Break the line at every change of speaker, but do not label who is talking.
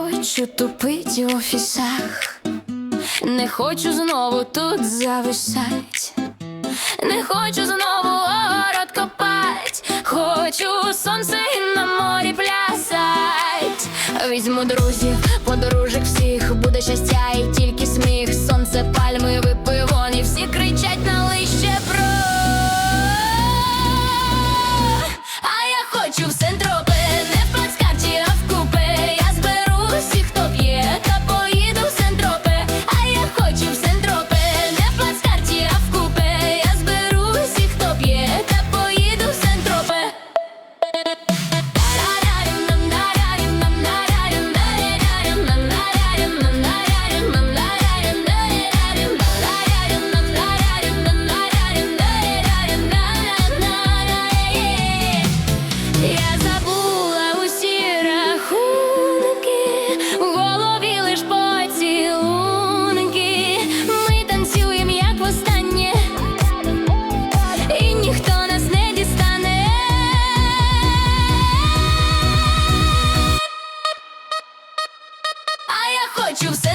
Хочу тупить в офісах, не хочу знову тут зависать, не хочу знову город копать, хочу сонце на морі плясать. Візьму друзів, подружок всіх, буде щастя і тільки сміх, сонце, пальми, випивон, хочу в центр